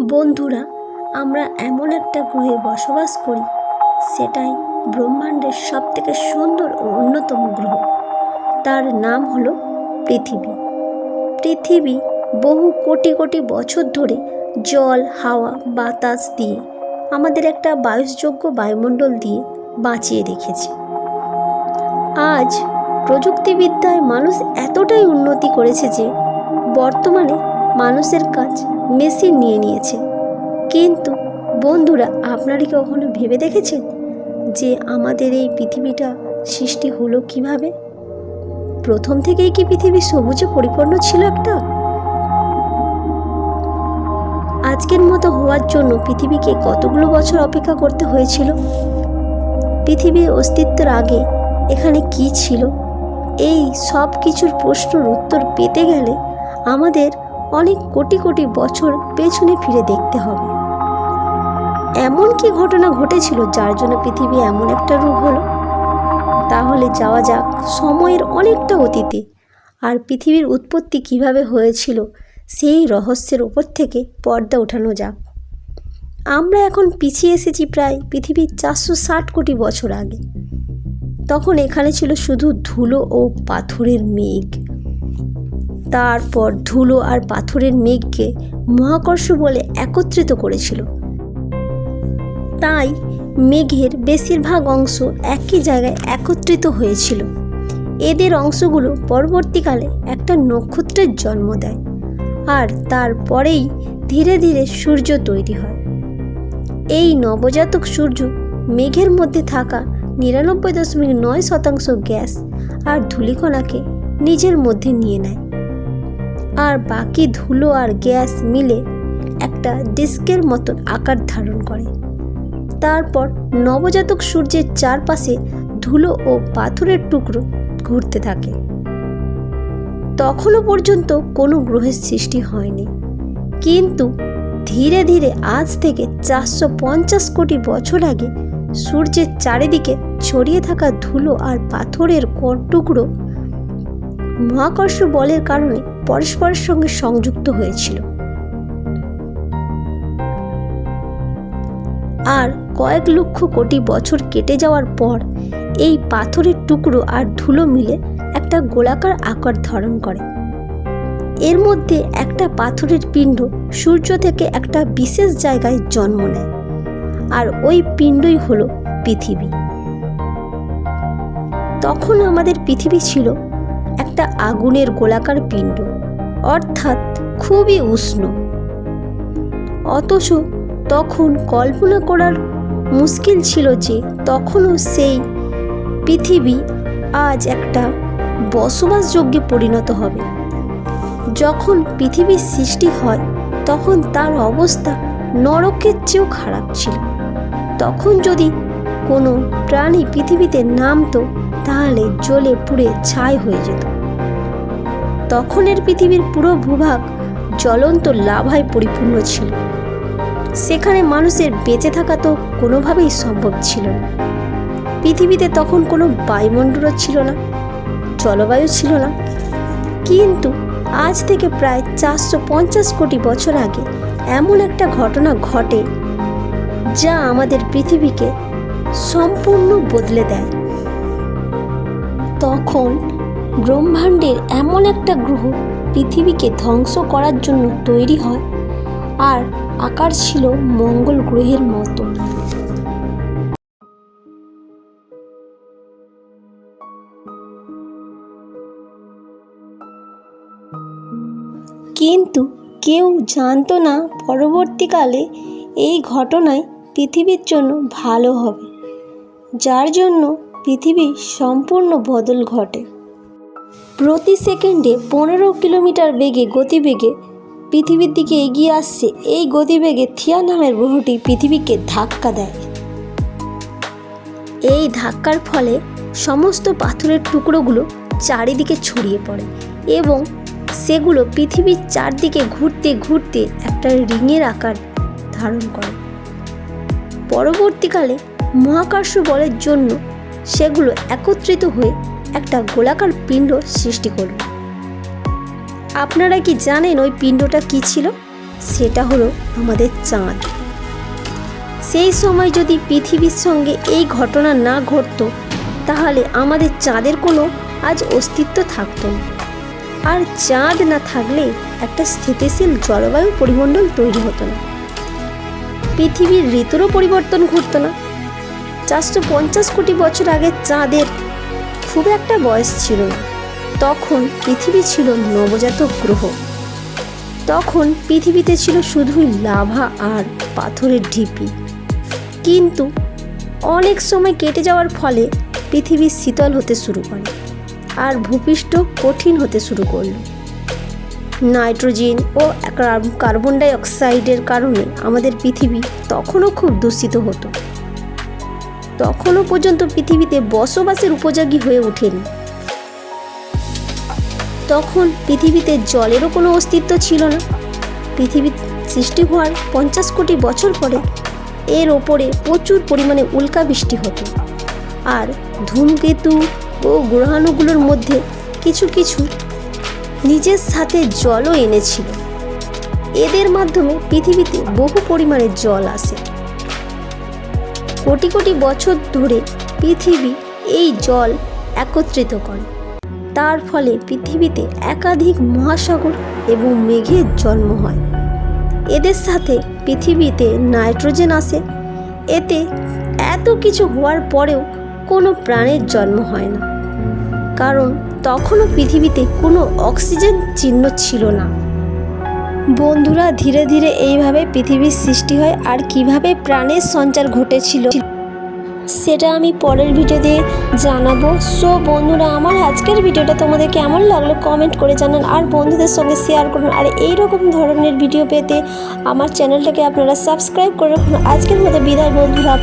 বন্ধুরা, আমরা এমন একটা গ্রহে বসবাস করি, সেটাই ব্রহ্মাণ্ডের সবথেকে সুন্দর ও অন্যতম গ্রহ। তার নাম হলো পৃথিবী। পৃথিবী বহু কোটি কোটি বছর ধরে জল, হাওয়া, বাতাস দিয়ে আমাদের একটা বায়ুযোগ্য বায়ুমণ্ডল দিয়ে বাঁচিয়ে রেখেছে। আজ প্রযুক্তিবিদ্যায় মানুষ এতটাই উন্নতি করেছে যে বর্তমানে মানুষের কাজ মেশিন নিয়ে নিয়েছে। কিন্তু বন্ধুরা, আপনারা কি কখনো ভেবে দেখেছেন যে আমাদের এই পৃথিবীটা সৃষ্টি হলো কীভাবে? প্রথম থেকেই কি পৃথিবী সবুজে পরিপূর্ণ ছিল একটা? আজকের মতো হওয়ার জন্য পৃথিবীকে কতগুলো বছর অপেক্ষা করতে হয়েছিল? পৃথিবীর অস্তিত্বের আগে এখানে কি ছিল? এই সব কিছুর প্রশ্নের উত্তর পেতে গেলে আমাদের অনেক কোটি কোটি বছর পেছনে ফিরে দেখতে হবে। এমন কি ঘটনা ঘটেছিল যার জন্য পৃথিবী এমন একটা রূপ হলো? তাহলে যাওয়া যাক সময়ের অনেকটা অতীতে। আর পৃথিবীর উৎপত্তি কীভাবে হয়েছিল সেই রহস্যের উপর থেকে পর্দা ওঠানো যাক। আমরা এখন পিছিয়ে এসেছি প্রায় পৃথিবীর চারশো ষাট কোটি বছর আগে। তখন এখানে ছিল শুধু ধুলো ও পাথরের মেঘ। তারপর ধুলো আর পাথরের মেঘকে মহাকর্ষ বলে একত্রিত করেছিল। তাই মেঘের বেশিরভাগ অংশ একই জায়গায় একত্রিত হয়েছিল। এদের অংশগুলো পরবর্তীকালে একটা নক্ষত্রের জন্ম দেয় আর তারপরেই ধীরে ধীরে সূর্য তৈরি হয়। এই নবজাতক সূর্য মেঘের মধ্যে থাকা নিরানব্বই দশমিক নয় শতাংশ গ্যাস আর ধূলিকণাকে নিজের মধ্যে নিয়ে নেয়। আর বাকি ধুলো আর গ্যাস মিলে একটা ডিস্কের মতন আকার ধারণ করে। তারপর নবজাতক সূর্যের চারপাশে ধুলো ও পাথরের টুকরো ঘুরতে থাকে। তখনও পর্যন্ত কোনো গ্রহের সৃষ্টি হয়নি। কিন্তু ধীরে ধীরে আজ থেকে চারশো পঞ্চাশ কোটি বছর আগে সূর্যের চারিদিকে ছড়িয়ে থাকা ধুলো আর পাথরের কর টুকরো মহাকর্ষ বলের কারণে পরস্পরের সঙ্গে সংযুক্ত হয়েছিল। আর কয়েক লক্ষ কোটি বছর কেটে যাওয়ার পর এই পাথরের টুকরো আর ধুলো মিলে একটা গোলাকার আকার ধারণ করে। এর মধ্যে একটা পাথরের পিণ্ড সূর্য থেকে একটা বিশেষ জায়গায় জন্ম নেয়, আর ওই পিণ্ডই হলো পৃথিবী। তখন আমাদের পৃথিবী ছিল একটা আগুনের গোলাকার পিণ্ড। অর্থাৎ খুবই উষ্ণ। অথচ তখন কল্পনা করার মুশকিল ছিল যে তখনও সেই পৃথিবী আজ একটা বসবাসযোগ্যে পরিণত হবে। যখন পৃথিবীর সৃষ্টি হয়, তখন তার অবস্থা নরকের চেয়েও খারাপ ছিল। তখন যদি কোনো প্রাণী পৃথিবীতে নামতো, তাহলে জ্বলে পুড়ে ছাই হয়ে যেত। তখনের পৃথিবীর পুরো ভূভাগ জ্বলন্ত লাভায় পরিপূর্ণ ছিল। সেখানে মানুষের বেঁচে থাকা তো কোনোভাবেই সম্ভব ছিল না। পৃথিবীতে তখন কোনো বায়ুমণ্ডলও ছিল না, জলবায়ু ছিল না। কিন্তু আজ থেকে প্রায় চারশো পঞ্চাশ কোটি বছর আগে এমন একটা ঘটনা ঘটে যা আমাদের পৃথিবীকে সম্পূর্ণ বদলে দেয়। তখন ব্রহ্মাণ্ডের এমন একটা গ্রহ পৃথিবীকে ধ্বংস করার জন্য তৈরি হয় আর আকার ছিল মঙ্গল গ্রহের মতো। কিন্তু কেউ জানতো না পরবর্তীকালে এই ঘটনায় পৃথিবীর জন্য ভালো হবে, যার জন্য পৃথিবীর সম্পূর্ণ বদল ঘটে। প্রতি সেকেন্ডে পনেরো কিলোমিটার বেগে গতিবেগে পৃথিবীর দিকে এগিয়ে আসছে এই গতিবেগে থিয়া নামের গ্রহটি পৃথিবীকে ধাক্কা দেয়। এই ধাক্কার ফলে সমস্ত পাথরের টুকরোগুলো চারিদিকে ছড়িয়ে পড়ে এবং সেগুলো পৃথিবীর চারদিকে ঘুরতে ঘুরতে একটা রিংয়ের আকার ধারণ করে। পরবর্তীকালে মহাকর্ষ বলের জন্য সেগুলো একত্রিত হয়ে একটা গোলাকার পিণ্ড সৃষ্টি করল। আপনারা কি জানেন ওই পিণ্ডটা কি ছিল? সেটা হলো আমাদের চাঁদ। সেই সময় যদি পৃথিবীর সঙ্গে এই ঘটনা না ঘটতো, তাহলে আমাদের চাঁদের কোনো আজ অস্তিত্ব থাকতো না। আর চাঁদ না থাকলে একটা স্থিতিশীল জলবায়ু পরিমণ্ডল তৈরি হতো না। পৃথিবীর ঋতুরও পরিবর্তন ঘটতো না। চারশো পঞ্চাশ কোটি বছর আগে চাঁদের খুব একটা বয়স ছিল না। তখন পৃথিবী ছিল নবজাতক গ্রহ। তখন পৃথিবীতে ছিল শুধুই লাভা আর পাথরের ঢিপি। কিন্তু অনেক সময় কেটে যাওয়ার ফলে পৃথিবী শীতল হতে শুরু করে আর ভূপৃষ্ঠ কঠিন হতে শুরু করল। নাইট্রোজেন ও কার্বন ডাই অক্সাইডের কারণে আমাদের পৃথিবী তখনও খুব দূষিত হতো। তখনও পর্যন্ত পৃথিবীতে বসবাসের উপযোগী হয়ে ওঠেনি। তখন পৃথিবীতে জলেরও কোনো অস্তিত্ব ছিল না। পৃথিবী সৃষ্টি হওয়ার পঞ্চাশ কোটি বছর পরে এর ওপরে প্রচুর পরিমাণে উল্কা বৃষ্টি হতো। আর ধূমকেতু ও গ্রহাণুগুলোর মধ্যে কিছু কিছু নিজের সাথে জলও এনেছিল। এদের মাধ্যমে পৃথিবীতে বহু পরিমাণে জল আসে। কোটি কোটি বছর ধরে পৃথিবী এই জল একত্রিত করে। তার ফলে পৃথিবীতে একাধিক মহাসাগর এবং মেঘের জন্ম হয়। এদের সাথে পৃথিবীতে নাইট্রোজেন আসে। এতে এত কিছু হওয়ার পরেও কোনো প্রাণের জন্ম হয় না। কারণ তখনও পৃথিবীতে কোনো অক্সিজেন চিহ্ন ছিল না। বন্ধুরা ধীরে ধীরে এইভাবে পৃথিবীর সৃষ্টি হয় আর কীভাবে প্রাণের সঞ্চার ঘটেছিল সেটা আমি পরের ভিডিওতে জানাব। সো বন্ধুরা, আমার আজকের ভিডিওটা তোমাদের কেমন লাগল কমেন্ট করে জানান আর বন্ধুদের সঙ্গে শেয়ার করুন। আর এই রকম ধরনের ভিডিও পেতে আমার চ্যানেলটাকে আপনারা সাবস্ক্রাইব করে রাখুন। আজকের মতো বিদায় বন্ধুরা।